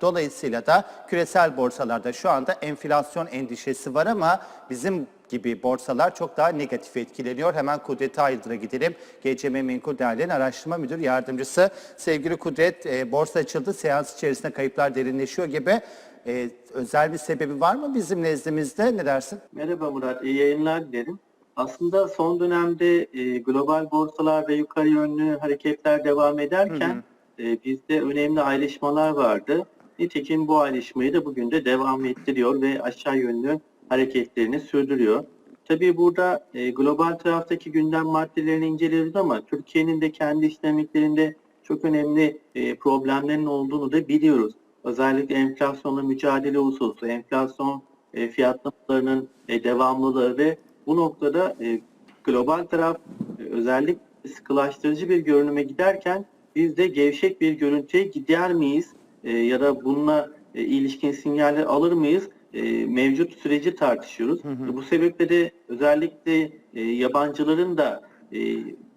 Dolayısıyla da küresel borsalarda şu anda enflasyon endişesi var ama bizim gibi borsalar çok daha negatif etkileniyor. Hemen Kudret Ayıldır'a gidelim. GCM Menkul Değerlerin Araştırma Müdür Yardımcısı. Sevgili Kudret, e, borsa açıldı. Seans içerisinde kayıplar derinleşiyor gibi. E, özel bir sebebi var mı bizim nezdimizde? Ne dersin? Merhaba Murat, iyi yayınlar dilerim. Aslında son dönemde e, global borsalar ve yukarı yönlü hareketler devam ederken e, bizde önemli ayrışmalar vardı. Nitekim bu ayrışmayı da bugün de devam ettiriyor ve aşağı yönlü hareketlerini sürdürüyor. Tabii burada e, global taraftaki gündem maddelerini inceliyoruz ama Türkiye'nin de kendi iç dinamiklerinde çok önemli e, problemlerin olduğunu da biliyoruz. Özellikle enflasyonla mücadele hususu, enflasyon e, fiyatlamalarının e, devamlılığı ve bu noktada e, global taraf e, özellikle sıkılaştırıcı bir görünüme giderken biz de gevşek bir görüntüye gider miyiz E, ya da bununla e, ilişkin sinyaller alır mıyız? E, mevcut süreci tartışıyoruz. Bu sebeple de özellikle e, yabancıların da e,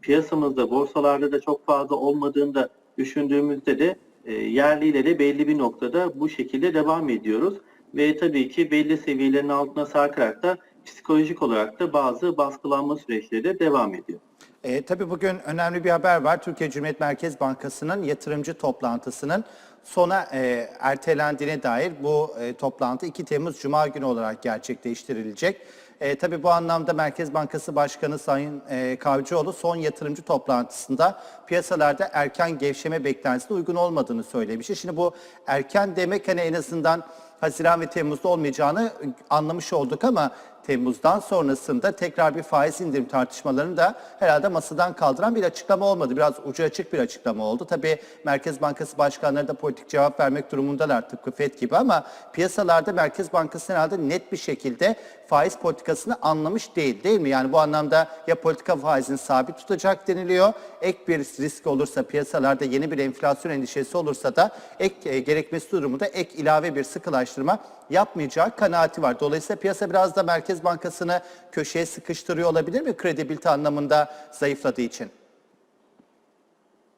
piyasamızda, borsalarda da çok fazla olmadığını da düşündüğümüzde de e, yerliyle de belli bir noktada bu şekilde devam ediyoruz. Ve tabii ki belli seviyelerin altına sarkarak da psikolojik olarak da bazı baskılanma süreçleri de devam ediyor. E, tabii bugün önemli bir haber var. Türkiye Cumhuriyet Merkez Bankası'nın yatırımcı toplantısının sona e, ertelendiğine dair bu e, toplantı 2 Temmuz Cuma günü olarak gerçekleştirilecek. E, tabii bu anlamda Merkez Bankası Başkanı Sayın e, Kavcıoğlu son yatırımcı toplantısında piyasalarda erken gevşeme beklentisine uygun olmadığını söylemişti. Şimdi bu erken demek hani en azından Haziran ve Temmuz'da olmayacağını anlamış olduk ama Temmuz'dan sonrasında tekrar bir faiz indirim tartışmalarını da herhalde masadan kaldıran bir açıklama olmadı. Biraz ucu açık bir açıklama oldu. Tabii Merkez Bankası başkanları da politik cevap vermek durumundalar tıpkı FED gibi ama piyasalarda Merkez Bankası herhalde net bir şekilde faiz politikasını anlamış değil değil mi? Yani bu anlamda ya politika faizini sabit tutacak deniliyor. Ek bir risk olursa piyasalarda yeni bir enflasyon endişesi olursa da ek e, gerekmesi durumunda ek ilave bir sıkılaştırma yapmayacağı kanaati var. Dolayısıyla piyasa biraz da Merkez Bankası'nı köşeye sıkıştırıyor olabilir mi kredibilite anlamında zayıfladığı için?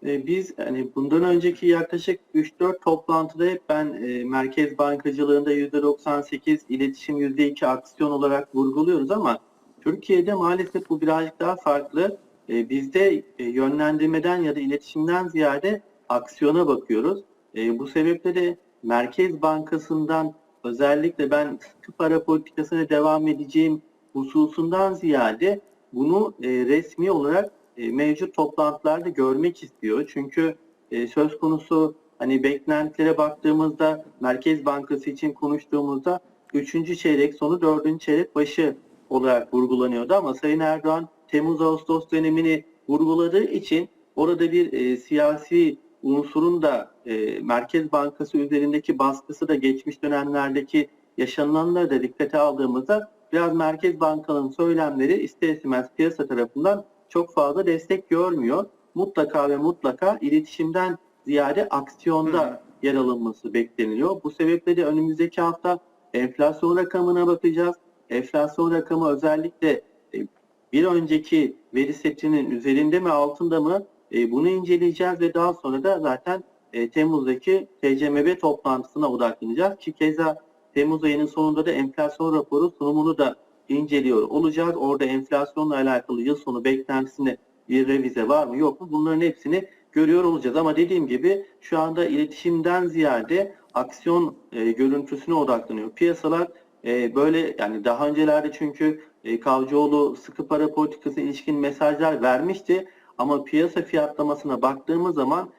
E, Biz hani bundan önceki yaklaşık 3-4 toplantıda hep ben e, merkez bankacılığında %98, iletişim %2 aksiyon olarak vurguluyoruz ama Türkiye'de maalesef bu birazcık daha farklı. E, bizde e, yönlendirmeden ya da iletişimden ziyade aksiyona bakıyoruz. E, bu sebeple de Merkez Bankası'ndan özellikle ben sıkı para politikasına devam edeceğim hususundan ziyade bunu e, resmi olarak e, mevcut toplantılarda görmek istiyor. Çünkü e, söz konusu hani beklentilere baktığımızda Merkez Bankası için konuştuğumuzda 3. çeyrek sonu 4. çeyrek başı olarak vurgulanıyordu ama Sayın Erdoğan Temmuz-Ağustos dönemini vurguladığı için orada bir e, siyasi unsurun da e, Merkez Bankası üzerindeki baskısı da geçmiş dönemlerdeki yaşanılanları da dikkate aldığımızda biraz Merkez Bankanın söylemleri ister istemez piyasa tarafından çok fazla destek görmüyor. Mutlaka ve mutlaka iletişimden ziyade aksiyonda yer alınması bekleniliyor. Bu sebeple de önümüzdeki hafta enflasyon rakamına bakacağız. Enflasyon rakamı özellikle e, bir önceki veri setinin üzerinde mi altında mı e, bunu inceleyeceğiz ve daha sonra da zaten e, Temmuz'daki TCMB toplantısına odaklanacağız ki keza Temmuz ayının sonunda da enflasyon raporu sunumunu da inceliyor olacağız. Orada enflasyonla alakalı yıl sonu beklentisinde bir revize var mı yok mu bunların hepsini görüyor olacağız. Ama dediğim gibi şu anda iletişimden ziyade aksiyon e, görüntüsüne odaklanıyor. Piyasalar e, böyle yani daha öncelerde çünkü e, Kavcıoğlu sıkı para politikası ilişkin mesajlar vermişti. Ama piyasa fiyatlamasına baktığımız zaman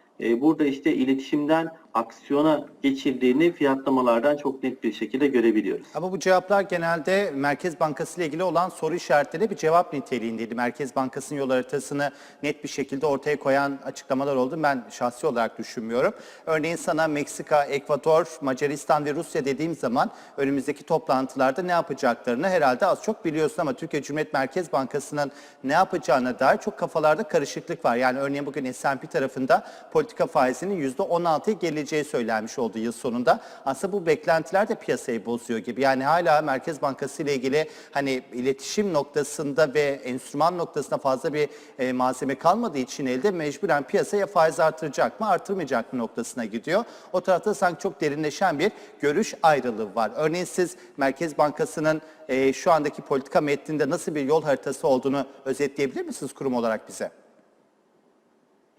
burada işte iletişimden aksiyona geçildiğini fiyatlamalardan çok net bir şekilde görebiliyoruz. Ama bu cevaplar genelde Merkez Bankası ile ilgili olan soru işaretleri bir cevap niteliğindeydi. Merkez Bankası'nın yol haritasını net bir şekilde ortaya koyan açıklamalar oldu. Ben şahsi olarak düşünmüyorum. Örneğin sana Meksika, Ekvador, Macaristan ve Rusya dediğim zaman önümüzdeki toplantılarda ne yapacaklarını herhalde az çok biliyorsun ama Türkiye Cumhuriyet Merkez Bankası'nın ne yapacağına dair çok kafalarda karışıklık var. Yani örneğin bugün S&P tarafında politika faizinin %16'ya gerilediğini geleceği söylenmiş oldu yıl sonunda. Aslında bu beklentiler de piyasayı bozuyor gibi. Yani hala Merkez Bankası ile ilgili hani iletişim noktasında ve enstrüman noktasında fazla bir e, malzeme kalmadığı için elde mecburen piyasaya faiz artıracak mı artırmayacak mı noktasına gidiyor. O tarafta sanki çok derinleşen bir görüş ayrılığı var. Örneğin siz Merkez Bankası'nın e, şu andaki politika metninde nasıl bir yol haritası olduğunu özetleyebilir misiniz kurum olarak bize?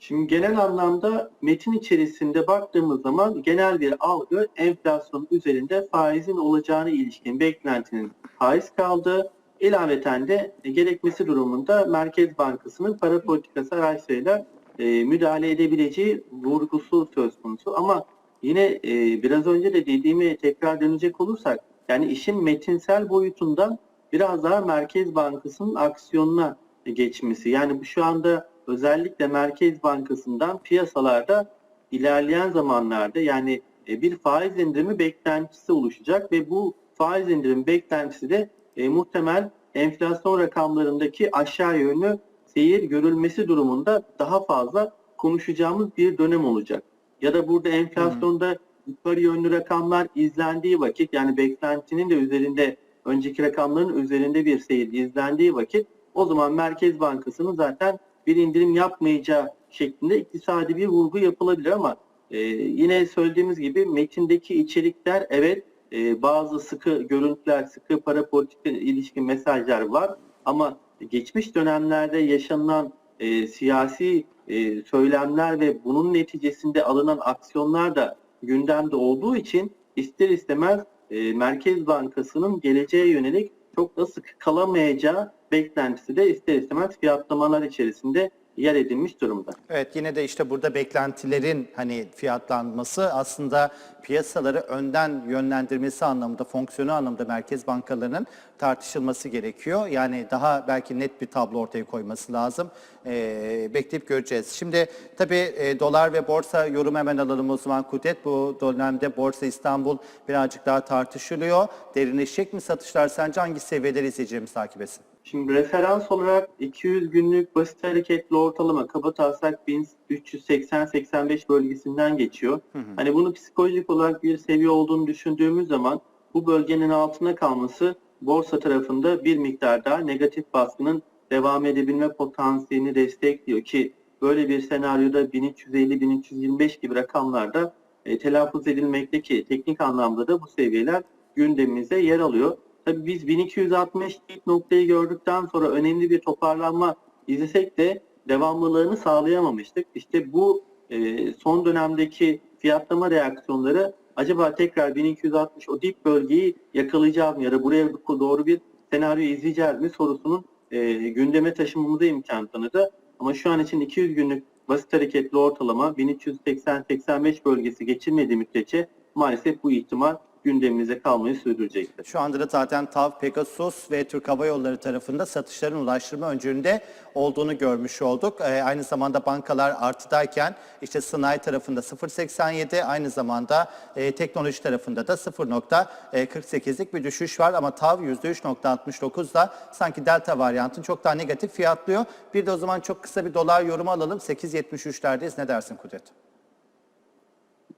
Şimdi genel anlamda metin içerisinde baktığımız zaman genel bir algı enflasyon üzerinde faizin olacağına ilişkin beklentinin faiz kaldığı, ilaveten de gerekmesi durumunda Merkez Bankası'nın para politikası araçlarıyla e, müdahale edebileceği vurgusu söz konusu. Ama yine e, biraz önce de dediğime tekrar dönecek olursak yani işin metinsel boyutundan biraz daha Merkez Bankası'nın aksiyonuna geçmesi. Yani bu şu anda özellikle Merkez Bankası'ndan piyasalarda ilerleyen zamanlarda yani e, bir faiz indirimi beklentisi oluşacak ve bu faiz indirim beklentisi de e, muhtemel enflasyon rakamlarındaki aşağı yönlü seyir görülmesi durumunda daha fazla konuşacağımız bir dönem olacak. Ya da burada enflasyonda yukarı yönlü rakamlar izlendiği vakit yani beklentinin de üzerinde önceki rakamların üzerinde bir seyir izlendiği vakit o zaman Merkez Bankası'nın zaten bir indirim yapmayacağı şeklinde iktisadi bir vurgu yapılabilir ama e, yine söylediğimiz gibi metindeki içerikler evet e, bazı sıkı görüntüler, sıkı para politika ilişkin mesajlar var ama geçmiş dönemlerde yaşanılan e, siyasi e, söylemler ve bunun neticesinde alınan aksiyonlar da gündemde olduğu için ister istemez e, Merkez Bankası'nın geleceğe yönelik çok da sıkı kalamayacağı beklentisi de ister istemez fiyatlamalar içerisinde yer edinmiş durumda. Evet yine de işte burada beklentilerin hani fiyatlanması aslında piyasaları önden yönlendirmesi anlamında, fonksiyonu anlamında merkez bankalarının tartışılması gerekiyor. Yani daha belki net bir tablo ortaya koyması lazım. Ee, bekleyip göreceğiz. Şimdi tabii e, dolar ve borsa yorum hemen alalım o zaman Kudret. Bu dönemde Borsa İstanbul birazcık daha tartışılıyor. Derinleşecek mi satışlar? Sence hangi seviyeleri izleyeceğimiz takip etsin? Şimdi referans olarak 200 günlük basit hareketli ortalama kaba taslak 1380-85 bölgesinden geçiyor. Hani bunu psikolojik olarak bir seviye olduğunu düşündüğümüz zaman bu bölgenin altına kalması borsa tarafında bir miktar daha negatif baskının devam edebilme potansiyelini destekliyor ki böyle bir senaryoda 1350-1325 gibi rakamlarda e, telaffuz edilmekte ki teknik anlamda da bu seviyeler gündemimize yer alıyor. Tabii biz 1260 ilk noktayı gördükten sonra önemli bir toparlanma izlesek de devamlılığını sağlayamamıştık. İşte bu e, son dönemdeki fiyatlama reaksiyonları acaba tekrar 1260 o dip bölgeyi yakalayacağız mı ya da buraya doğru bir senaryo izleyeceğiz mi sorusunun e, gündeme taşımamıza imkan tanıdı. Ama şu an için 200 günlük basit hareketli ortalama 1380-85 bölgesi geçilmediği müddetçe maalesef bu ihtimal gündemimize kalmayı sürdürecektir. Şu anda da zaten TAV, Pegasus ve Türk Hava Yolları tarafında satışların ulaştırma öncülüğünde olduğunu görmüş olduk. Ee, aynı zamanda bankalar artıdayken işte sanayi tarafında 0.87 aynı zamanda e, teknoloji tarafında da 0.48'lik bir düşüş var ama TAV %3.69 da sanki delta varyantın çok daha negatif fiyatlıyor. Bir de o zaman çok kısa bir dolar yorumu alalım. 8.73'lerdeyiz. Ne dersin Kudret?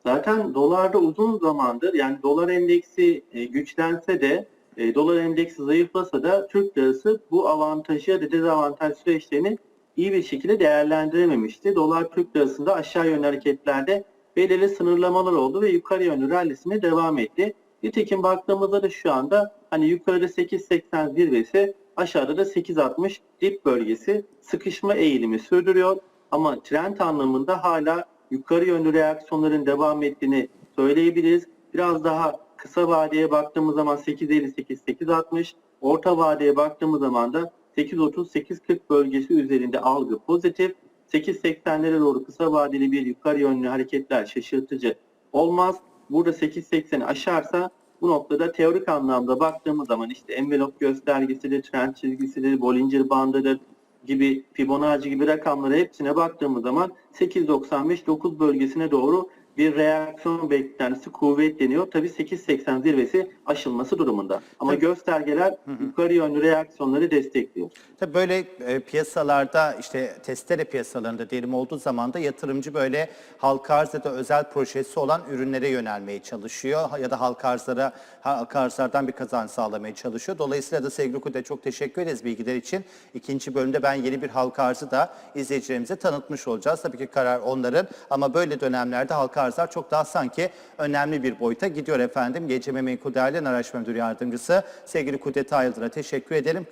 Zaten dolarda uzun zamandır yani dolar endeksi e, güçlense de e, dolar endeksi zayıflasa da Türk lirası bu avantajı ya da dezavantaj süreçlerini iyi bir şekilde değerlendirememişti. Dolar Türk lirasında aşağı yönlü hareketlerde belirli sınırlamalar oldu ve yukarı yönlü rallisine devam etti. Nitekim baktığımızda da şu anda hani yukarıda 8.80 zirvesi aşağıda da 8.60 dip bölgesi sıkışma eğilimi sürdürüyor. Ama trend anlamında hala yukarı yönlü reaksiyonların devam ettiğini söyleyebiliriz. Biraz daha kısa vadeye baktığımız zaman 8.58, 8.60, orta vadeye baktığımız zaman da 8.30, 8.40 bölgesi üzerinde algı pozitif. 8.80'lere doğru kısa vadeli bir yukarı yönlü hareketler şaşırtıcı olmaz. Burada 8.80'i aşarsa bu noktada teorik anlamda baktığımız zaman işte envelop göstergesidir, trend çizgisidir, Bollinger bandıdır, gibi Fibonacci gibi rakamlara hepsine baktığımız zaman 8.95-9 bölgesine doğru bir reaksiyon beklentisi kuvvetleniyor. Tabii 8.80 zirvesi aşılması durumunda. Ama Tabii. göstergeler yukarı yönlü reaksiyonları destekliyor. Tabii böyle e, piyasalarda işte testere piyasalarında diyelim olduğu zaman da yatırımcı böyle halka arz ya da özel projesi olan ürünlere yönelmeye çalışıyor ya da halka arzlara halka arzlardan bir kazanç sağlamaya çalışıyor. Dolayısıyla da sevgili Kude çok teşekkür ederiz bilgiler için. İkinci bölümde ben yeni bir halka arzı da izleyicilerimize tanıtmış olacağız. Tabii ki karar onların ama böyle dönemlerde halka arzlar çok daha sanki önemli bir boyuta gidiyor efendim. GCM Menkul Değerli Araştırma Müdürü Yardımcısı sevgili Kudret Ayıldır'a teşekkür edelim.